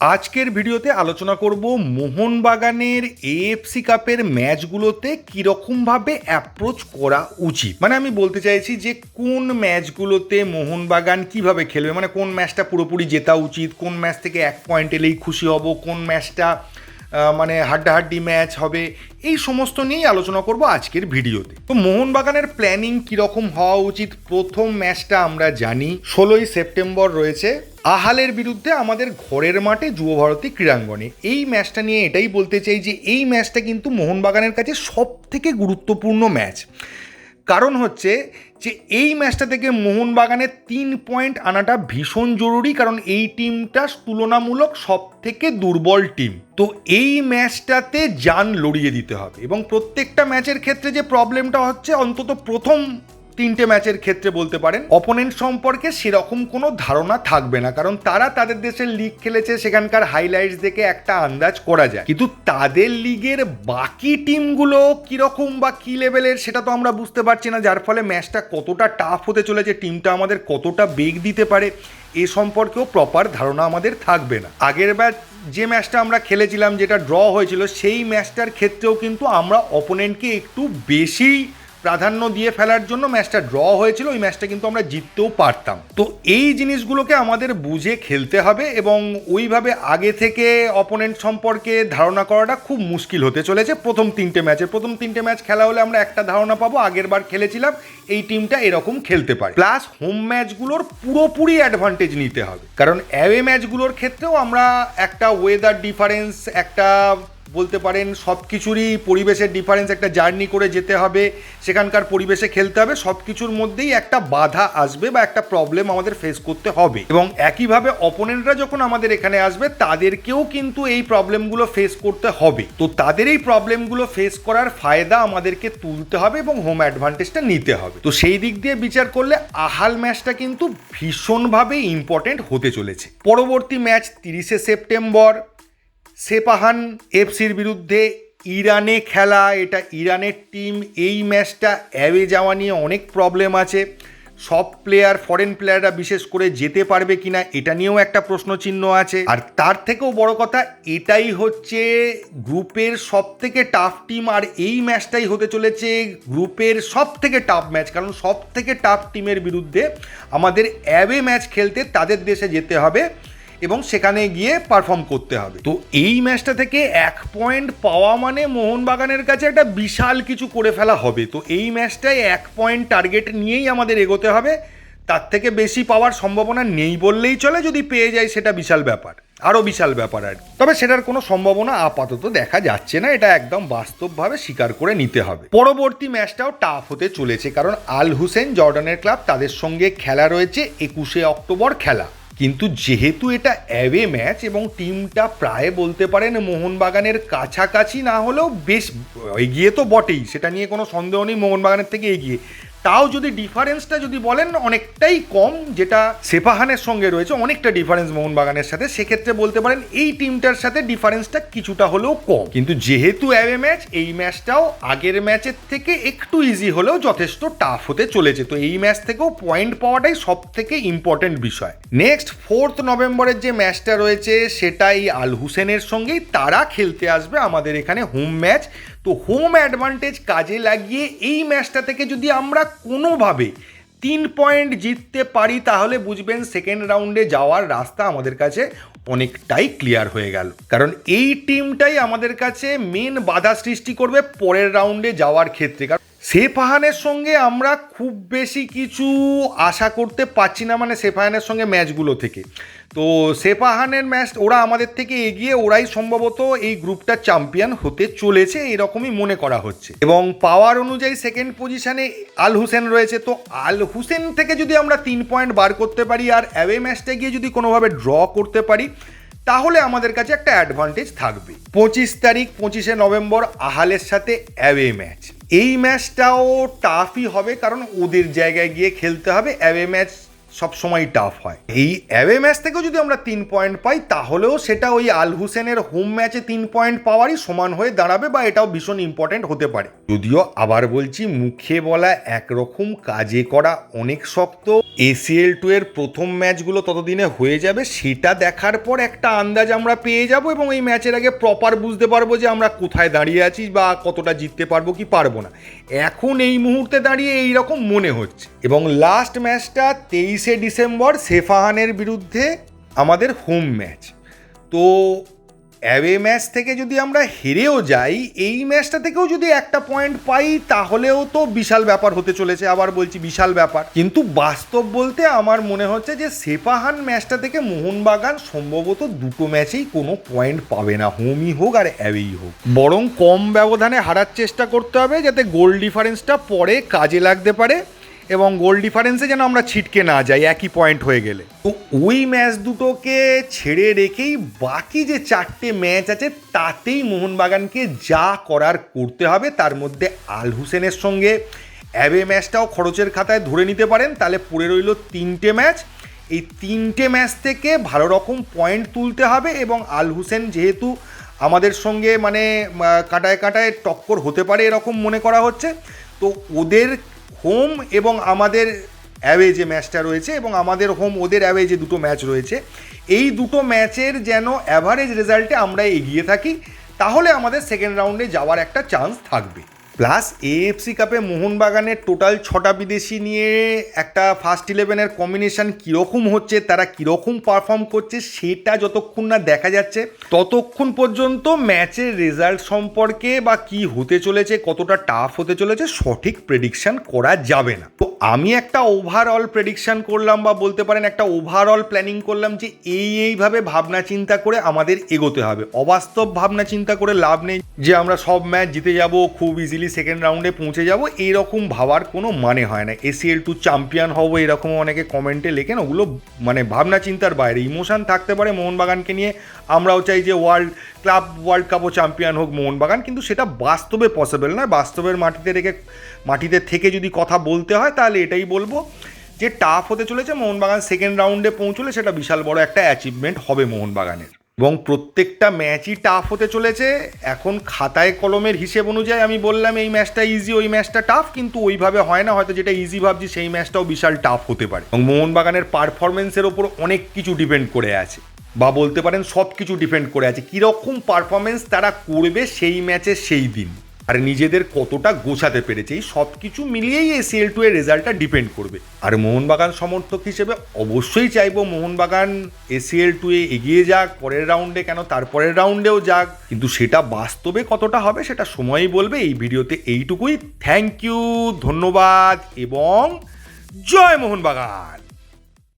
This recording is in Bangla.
আজকের ভিডিওতে আলোচনা করব মোহনবাগানের এএফসি কাপের ম্যাচগুলোতে কীরকমভাবে অ্যাপ্রোচ করা উচিত। মানে আমি বলতে চাইছি যে কোন ম্যাচগুলোতে মোহনবাগান কীভাবে খেলবে মানে কোন ম্যাচটা পুরোপুরি জেতা উচিত, কোন ম্যাচ থেকে এক পয়েন্ট এলেই খুশি হব, কোন ম্যাচটা মানে হাড্ডাহাড্ডি ম্যাচ হবে, এই সমস্ত নিয়েই আলোচনা করব আজকের ভিডিওতে। তো মোহনবাগানের প্ল্যানিং কীরকম হওয়া উচিত? প্রথম ম্যাচটা আমরা জানি, ষোলোই সেপ্টেম্বর রয়েছে। আহালের বিরুদ্ধে আমাদের ঘরের মাঠে যুব ভারতী ক্রীড়াঙ্গনে। এই ম্যাচটা নিয়ে এটাই বলতে চাই যে, এই ম্যাচটা কিন্তু মোহনবাগানের কাছে সব থেকে গুরুত্বপূর্ণ ম্যাচ। কারণ হচ্ছে যে, এই ম্যাচটা থেকে মোহনবাগানের তিন পয়েন্ট আনাটা ভীষণ জরুরি, কারণ এই টিমটা তুলনামূলক সব থেকে দুর্বল টিম। তো এই ম্যাচটাতে যান লড়িয়ে দিতে হবে এবং প্রত্যেকটা ম্যাচের ক্ষেত্রে যে প্রবলেমটা হচ্ছে, অন্তত প্রথম তিনটে ম্যাচের ক্ষেত্রে বলতে পারেন অপোনেন্ট সম্পর্কে সেরকম কোনো ধারণা থাকবে না, কারণ তারা তাদের দেশের লিগ খেলেছে, সেখানকার হাইলাইটস দেখে একটা আন্দাজ করা যায়। কিন্তু তাদের লিগের বাকি টিমগুলো কীরকম বা কী লেভেলের সেটা তো আমরা বুঝতে পারছি না, যার ফলে ম্যাচটা কতটা টাফ হতে চলেছে টিমটা আমাদের কতটা বেগ দিতে পারে, এ সম্পর্কেও প্রপার ধারণা আমাদের থাকবে না। আগের ম্যাচ যে ম্যাচটা আমরা খেলেছিলাম, যেটা ড্র হয়েছিল, সেই ম্যাচটার ক্ষেত্রেও কিন্তু আমরা অপোনেন্টকে একটু বেশি প্রাধান্য দিয়ে ফেলার জন্য ম্যাচটা ড্র হয়েছিল, ওই ম্যাচটা কিন্তু আমরা জিততেও পারতাম। তো এই জিনিসগুলোকে আমাদের বুঝে খেলতে হবে এবং ওইভাবে আগে থেকে অপোনেন্ট সম্পর্কে ধারণা করাটা খুব মুশকিল হতে চলেছে। প্রথম তিনটে ম্যাচে, প্রথম তিনটে ম্যাচ খেলা হলে আমরা একটা ধারণা পাবো, আগের বার খেলেছিলাম, এই টিমটা এরকম খেলতে পারে। প্লাস হোম ম্যাচগুলোর পুরোপুরি অ্যাডভান্টেজ নিতে হবে। কারণ অ্যাওয়ে ম্যাচগুলোর ক্ষেত্রেও আমরা একটা ওয়েদার ডিফারেন্স একটা বলতে পারেন সব কিছুরই পরিবেশের ডিফারেন্স একটা জার্নি করে যেতে হবে, সেখানকার পরিবেশে খেলতে হবে সব কিছুর মধ্যেই একটা বাধা আসবে বা একটা প্রবলেম আমাদের ফেস করতে হবে। এবং একইভাবে অপোনেন্টরা যখন আমাদের এখানে আসবে, তাদেরকেও কিন্তু এই প্রবলেমগুলো ফেস করতে হবে। তো তাদের এই প্রবলেমগুলো ফেস করার ফায়দা আমাদেরকে তুলতে হবে এবং হোম অ্যাডভান্টেজটা নিতে হবে। তো সেই দিক দিয়ে বিচার করলে আহাল ম্যাচটা কিন্তু ভীষণভাবে ইম্পর্টেন্ট হতে চলেছে। পরবর্তী ম্যাচ তিরিশে সেপ্টেম্বর সেপাহান এফসির বিরুদ্ধে ইরানে খেলা, এটা ইরানের টিম এই ম্যাচটা অ্যাওয়ে যাওয়া নিয়ে অনেক প্রবলেম আছে। সব প্লেয়ার ফরেন প্লেয়াররা বিশেষ করে যেতে পারবে কিনা, এটা নিয়েও একটা প্রশ্ন চিহ্ন আছে। আর তার থেকেও বড় কথা, এটাই হচ্ছে গ্রুপের সব থেকে টাফ টিম আর এই ম্যাচটাই হতে চলেছে গ্রুপের সব থেকে টাফ ম্যাচ কারণ সব থেকে টাফ টিমের বিরুদ্ধে আমাদের অ্যাওয়ে ম্যাচ খেলতে তাদের দেশে যেতে হবে। এবং সেখানে গিয়ে পারফর্ম করতে হবে। তো এই ম্যাচটা থেকে এক পয়েন্ট পাওয়া মানে মোহনবাগানের কাছে একটা বিশাল কিছু করে ফেলা হবে। তো এই ম্যাচটায় এক পয়েন্ট টার্গেট নিয়েই আমাদের এগোতে হবে। তার থেকে বেশি পাওয়ার সম্ভাবনা নেই বললেই চলে, যদি পেয়ে যায় সেটা বিশাল ব্যাপার। আরও বিশাল ব্যাপার আর। তবে সেটার কোনো সম্ভাবনা আপাতত দেখা যাচ্ছে না, এটা একদম বাস্তবভাবে স্বীকার করে নিতে হবে। পরবর্তী ম্যাচটাও টাফ হতে চলেছে, কারণ আল হুসেন, জর্ডানের ক্লাব, তাদের সঙ্গে খেলা রয়েছে, একুশে অক্টোবর খেলা। কিন্তু যেহেতু এটা অ্যাওয়ে ম্যাচ এবং টিমটা প্রায় বলতে পারেন মোহনবাগানের কাছাকাছি, না হলেও বেশ, এগিয়ে তো বটেই। সেটা নিয়ে কোনো সন্দেহ নেই মোহনবাগানের থেকে এগিয়ে। তাও যদি ডিফারেন্সটা যদি বলেন, অনেকটাই কম, যেটা সেপাহানের সঙ্গে রয়েছে, অনেকটা ডিফারেন্স মোহনবাগানের সাথে, সেক্ষেত্রে বলতে পারেন এই টিমটার সাথে ডিফারেন্সটা কিছুটা হলেও কম। কিন্তু যেহেতু অ্যাওয়ে ম্যাচ এই ম্যাচটাও আগের ম্যাচের থেকে একটু ইজি হলেও যথেষ্ট টাফ হতে চলেছে। তো এই ম্যাচ থেকেও পয়েন্ট পাওয়াটাই সব থেকে ইম্পর্টেন্ট বিষয়। নেক্সট ফোর্থ নভেম্বরের যে ম্যাচটা রয়েছে, সেটাই আল হুসেনের সঙ্গেই তারা খেলতে আসবে আমাদের এখানে হোম ম্যাচ তো হোম অ্যাডভান্টেজ কাজে লাগিয়ে এই ম্যাচটা থেকে যদি আমরা কোনোভাবে তিন পয়েন্ট জিততে পারি, তাহলে বুঝবেন সেকেন্ড রাউন্ডে যাওয়ার রাস্তা আমাদের কাছে অনেকটাই ক্লিয়ার হয়ে গেল। কারণ এই টিমটাই আমাদের কাছে মেন বাধা সৃষ্টি করবে পরের রাউন্ডে যাওয়ার ক্ষেত্রে। সেফাহানের সঙ্গে আমরা খুব বেশি কিছু আশা করতে পারছি না মানে সেফাহানের সঙ্গে ম্যাচগুলো থেকে। তো সেফাহানের ম্যাচ ওরা আমাদের থেকে এগিয়ে ওরাই সম্ভবত এই গ্রুপটা চ্যাম্পিয়ন হতে চলেছে এরকমই মনে করা হচ্ছে। এবং পাওয়ার অনুযায়ী সেকেন্ড পজিশানে আল হুসেন রয়েছে। তো আল হুসেন থেকে যদি আমরা তিন পয়েন্ট বার করতে পারি আর অ্যাওয়ে ম্যাচটা গিয়ে যদি কোনোভাবে ড্র করতে পারি, তাহলে আমাদের কাছে একটা অ্যাডভান্টেজ থাকবে। পঁচিশ তারিখ, পঁচিশে নভেম্বর আহালের সাথে অ্যাওয়ে ম্যাচ। এই ম্যাচটাও টাফই হবে কারণ ওদের জায়গায় গিয়ে খেলতে হবে। অ্যাওয়ে ম্যাচ সবসময় টাফ হয়। এই অ্যাওয়ে ম্যাচ থেকেও যদি আমরা তিন পয়েন্ট পাই, তাহলেও সেটা ওই আল হুসেনের হোম ম্যাচে তিন পয়েন্ট পাওয়ারই সমান হয়ে দাঁড়াবে বা এটাও ভীষণ ইম্পর্টেন্ট হতে পারে। যদিও আবার বলছি, মুখে বলা একরকম কাজে করা অনেক শক্ত। এসিএল টু এর প্রথম ম্যাচগুলো ততদিনে হয়ে যাবে, সেটা দেখার পর একটা আন্দাজ আমরা পেয়ে যাব এবং এই ম্যাচের আগে প্রপার বুঝতে পারব যে আমরা কোথায় দাঁড়িয়ে আছি বা কতটা জিততে পারব কি পারব না। এখন এই মুহূর্তে দাঁড়িয়ে এই রকম মনে হচ্ছে। এবং লাস্ট ম্যাচটা তেইশে ডিসেম্বর সেফাহানের বিরুদ্ধে আমাদের হোম ম্যাচ। তো অ্যাওয়ে ম্যাচ থেকে যদি আমরা হেরেও যাই, এই ম্যাচটা থেকেও যদি একটা পয়েন্ট পাই, তাহলেও তো বিশাল ব্যাপার হতে চলেছে। আবার বলছি বিশাল ব্যাপার। কিন্তু বাস্তব বলতে আমার মনে হচ্ছে যে সেপাহান ম্যাচটা থেকে মোহনবাগান সম্ভবত দুটো ম্যাচেই কোনো পয়েন্ট পাবে না, হোমই হোক আর অ্যাওয়েই হোক। বরং কম ব্যবধানে হারার চেষ্টা করতে হবে, যাতে গোল ডিফারেন্সটা পরে কাজে লাগতে পারে। এবং গোল ডিফারেন্সে যেন আমরা ছিটকে না যাই, একই পয়েন্ট হয়ে গেলে। তো ওই ম্যাচ দুটোকে ছেড়ে রেখেই বাকি যে চারটে ম্যাচ আছে, তাতেই মোহনবাগানকে যা করার করতে হবে, তার মধ্যে আল হুসেনের সঙ্গে। অ্যাবে ম্যাচটাও খরচের খাতায় ধরে নিতে পারেন, তাহলে পড়ে রইল তিনটে ম্যাচ এই তিনটে ম্যাচ থেকে ভালো রকম পয়েন্ট তুলতে হবে এবং আল হুসেন যেহেতু আমাদের সঙ্গে মানে কাটায় কাটায় টক্কর হতে পারে এরকম মনে করা হচ্ছে, তো ওদের হোম এবং আমাদের অ্যাওয়ে যে ম্যাচটা রয়েছে এবং আমাদের হোম ওদের অ্যাওয়ে যে দুটো ম্যাচ রয়েছে। এই দুটো ম্যাচের যেন অ্যাভারেজ রেজাল্টে আমরা এগিয়ে থাকি, তাহলে আমাদের সেকেন্ড রাউন্ডে যাওয়ার একটা চান্স থাকবে। প্লাস এএফসি কাপে মোহনবাগানের টোটাল ছটা বিদেশি নিয়ে একটা ফার্স্ট ইলেভেনের কম্বিনেশন কীরকম হচ্ছে, তারা কীরকম পারফর্ম করছে, সেটা যতক্ষণ না দেখা যাচ্ছে, ততক্ষণ পর্যন্ত ম্যাচের রেজাল্ট সম্পর্কে বা কি হতে চলেছে, কতটা টাফ হতে চলেছে, সঠিক প্রেডিকশান করা যাবে না। তো আমি একটা ওভারঅল প্রেডিকশান করলাম বা বলতে পারেন একটা ওভারঅল প্ল্যানিং করলাম যে এই এইভাবে ভাবনা চিন্তা করে আমাদের এগোতে হবে। অবাস্তব ভাবনা চিন্তা করে লাভ নেই যে আমরা সব ম্যাচ জিতে যাব, খুব ইজিলি সেকেন্ড রাউন্ডে পৌঁছে যাব, এরকম ভাবার কোনো মানে হয় না। এসিএল টু চ্যাম্পিয়ন হব এরকম অনেকে কমেন্টে লেখেন, ওগুলো মানে ভাবনা চিন্তার বাইরে। ইমোশান থাকতে পারে মোহনবাগানকে নিয়ে, আমরাও চাই যে ওয়ার্ল্ড ক্লাব ওয়ার্ল্ড কাপও চ্যাম্পিয়ন হোক মোহনবাগান, কিন্তু সেটা বাস্তবে পসিবল নয়। বাস্তবের মাটিতে রেখে, মাটিতে থেকে যদি কথা বলতে হয়, তাহলে এটাই বলব যে টাফ হতে চলেছে, মোহনবাগান সেকেন্ড রাউন্ডে পৌঁছলে সেটা বিশাল বড় একটা অ্যাচিভমেন্ট হবে মোহনবাগানের। এবং প্রত্যেকটা ম্যাচই টাফ হতে চলেছে। এখন খাতায় কলমের হিসেব অনুযায়ী আমি বললাম, এই ম্যাচটা ইজি ওই ম্যাচটা টাফ কিন্তু ওইভাবে হয় না। হয়তো যেটা ইজি ভাবছি, সেই ম্যাচটাও বিশাল টাফ হতে পারে। এবং মোহনবাগানের পারফরমেন্সের ওপর অনেক কিছু ডিপেন্ড করে আছে। বা বলতে পারেন সব কিছু ডিপেন্ড করে আছে। কীরকম পারফরমেন্স তারা করবে সেই ম্যাচে সেই দিন। আর নিজেদের কতটা গোছাতে পেরেছে, এই সব কিছু মিলিয়েই এসিএল টু এর রেজাল্টটা ডিপেন্ড করবে। আর মোহনবাগান সমর্থক হিসেবে অবশ্যই চাইব মোহনবাগান এ এসিএল টু এ এগিয়ে যাক, পরের রাউন্ডে কেন, তারপরের রাউন্ডেও যাক। কিন্তু সেটা বাস্তবে কতটা হবে সেটা সময়ই বলবে। এই ভিডিওতে এইটুকুই। থ্যাংক ইউ ধন্যবাদ এবং জয় মোহনবাগান।